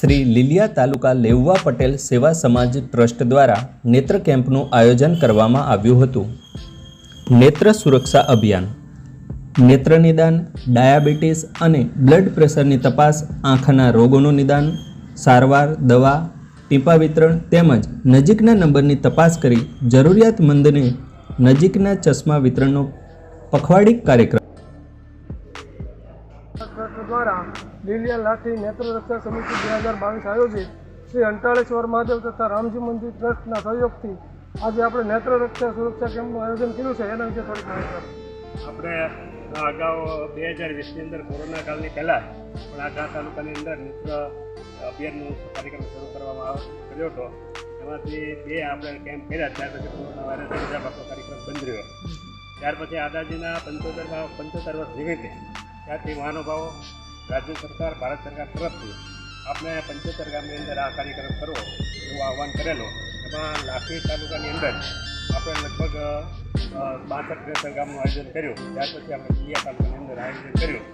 શ્રી લીલિયા તાલુકા લેવવા પટેલ સેવા સમાજ ટ્રસ્ટ દ્વારા નેત્ર કેમ્પનું આયોજન કરવામાં આવ્યું હતું. નેત્ર સુરક્ષા અભિયાન. નેત્ર નિદાન, ડાયાબિટીસ અને બ્લડ પ્રેશરની તપાસ, આંખના રોગોનું નિદાન, સારવાર, દવા, ટીપા વિતરણ તેમજ નજીકના નંબરની તપાસ કરી જરૂરિયાતમંદને નજીકના ચશ્મા વિતરણનો પખવાડિક કાર્યક્રમ દ્વારા લીલિયા લાઠી નેત્ર રક્ષા સમિતિ બે હજાર બાવીસ આયોજિત શ્રી અંટાળેશ્વર મહાદેવ તથા રામજી મંદિર ટ્રસ્ટના સહયોગથી આજે આપણે નેત્ર રક્ષા સુરક્ષા કેમ્પનું આયોજન કર્યું છે. એના વિશે થોડી માહિતી આપણે અગાઉ બે હજાર વીસની અંદર કોરોના કાળની પહેલાં પણ આ ઘા તાલુકાની અંદર નેત્ર અભિયાનનો કાર્યક્રમ શરૂ કરવામાં કર્યો હતો. એમાંથી બે આપણે કેમ્પ કર્યા, ત્યાર પછી કોરોના વાયરસ બીજા પાકો કાર્યક્રમ બંધ રહ્યો. ત્યાર પછી આદાજીના પંચોતેર પંચોતેર વર્ષ નિમિત્તે ત્યારથી મહાનુભાવો રાજ્ય સરકાર, ભારત સરકાર તરફથી આપણે પંચોતેર ગામની અંદર આ કાર્યક્રમ કરવો એવું આહવાન કરેલું. એમાં લાખી તાલુકાની અંદર આપણે લગભગ બાસઠ ત્રેસઠ ગામનું આયોજન કર્યું. ત્યાર પછી આપણે કિલિયા તાલુકાની અંદર આયોજન કર્યું.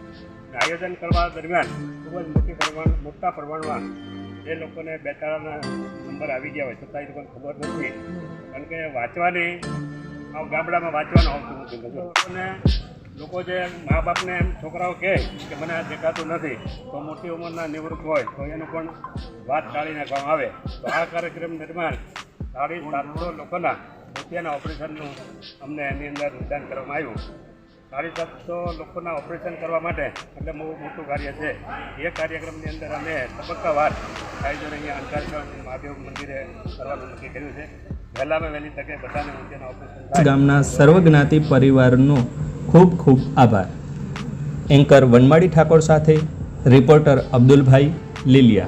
આયોજન કરવા દરમિયાન ખૂબ જ મોટી પ્રમાણ, મોટા પ્રમાણમાં જે લોકોને બેતાળાના નંબર આવી ગયા હોય છતાં એ લોકોને ખબર નથી. કારણ કે વાંચવાની આ ગામડામાં વાંચવાનું આવતું નથી. લોકોને લોકો જે મા બાપને એમ છોકરાઓ કહે કે મને આ દેખાતું નથી, તો મોટી ઉંમરના નિવૃત્ત હોય, તો એનું પણ વાત ટાળી નાખવામાં આવે. તો આ કાર્યક્રમ દરમિયાન સાડી સાતસો લોકોના મોતિયાના ઓપરેશનનું અમને એની અંદર નિદાન કરવામાં આવ્યું. સાડી સાતસો લોકોના ઓપરેશન કરવા માટે એટલે બહુ મોટું કાર્ય છે. એ કાર્યક્રમની અંદર અમે તબક્કાવાર આયોજન અહીંયા અંકારેશ્વર મહાદેવ મંદિરે કરવાનું નક્કી કર્યું છે. વહેલામાં વહેલી તકે બધાને ઓપરેશન ગામના સર્વજ્ઞાતિ પરિવારનો ખૂબ ખૂબ આભાર. એન્કર વનમાળી ઠાકોર સાથે રિપોર્ટર અબ્દુલભાઈ લીલિયા.